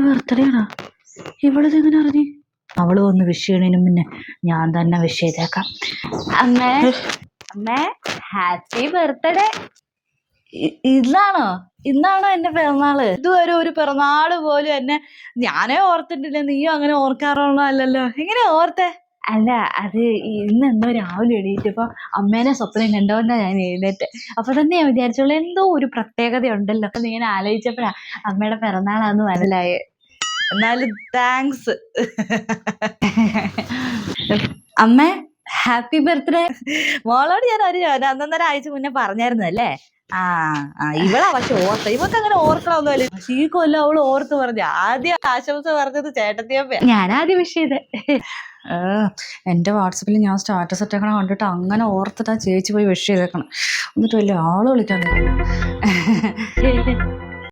പെരുന്നാളുടെ birthday ആണോ ഇവളിത് എങ്ങനെ അറിഞ്ഞു? അവൾ വന്ന് വിഷ് ചെയ്യണതിനു മുന്നേ ഞാൻ തന്നെ വിഷ് ചെയ്തേക്കാം. അമ്മേ അമ്മേ ഹാപ്പി ബർത്ത്ഡേ ഇന്നാണോ? ഇന്നാണോ എന്റെ പിറന്നാൾ? ഇതുവരെ ഒരു പിറന്നാൾ പോലും എന്നെ ഞാനേ ഓർത്തിട്ടില്ല. നീയും അങ്ങനെ ഓർക്കാറുള്ളതല്ലോ എങ്ങനെ ഓർത്തേ? അല്ല അത് ഇന്ന് എന്തോ രാവിലെ എണീറ്റപ്പോ അമ്മേനെ സ്വപ്നം കണ്ടോണ്ടാ ഞാൻ എഴുന്നേറ്റ്. അപ്പൊ തന്നെ ഞാൻ വിചാരിച്ചോളൂ എന്തോ ഒരു പ്രത്യേകത ഉണ്ടല്ലോ അപ്പൊ ഇങ്ങനെ ആലോചിച്ചപ്പോഴാ അമ്മയുടെ പിറന്നാളാന്ന് മനസ്സിലായി. എന്നാലും താങ്ക്സ് അമ്മ ഹാപ്പി ബർത്ത്ഡേ മോളോട് ഞാൻ ഒരു അന്നൊന്നര ആഴ്ച മുന്നേ പറഞ്ഞായിരുന്നു അല്ലേ? ആ ഇവളാ പക്ഷെ ഓർത്ത. ഇവക്ക് അങ്ങനെ ഓർക്കണമൊന്നുമല്ലേ ഈ കൊല്ലം അവൾ ഓർത്ത് പറഞ്ഞു. ആദ്യം ആശംസ പറഞ്ഞത് ചേട്ടത്തിയപ്പ ഞാനാദ്യം ആദ്യം വിഷ് ചെയ്തേ. എന്റെ വാട്സപ്പിൽ ഞാൻ സ്റ്റാറ്റസ് ഇട്ടേക്കണ കണ്ടിട്ട് അങ്ങനെ ഓർത്തിട്ടാ ചേച്ചി പോയി വിഷ് ചെയ്തേക്കണം. എന്നിട്ട് വലിയ ആൾ വിളിക്കാൻ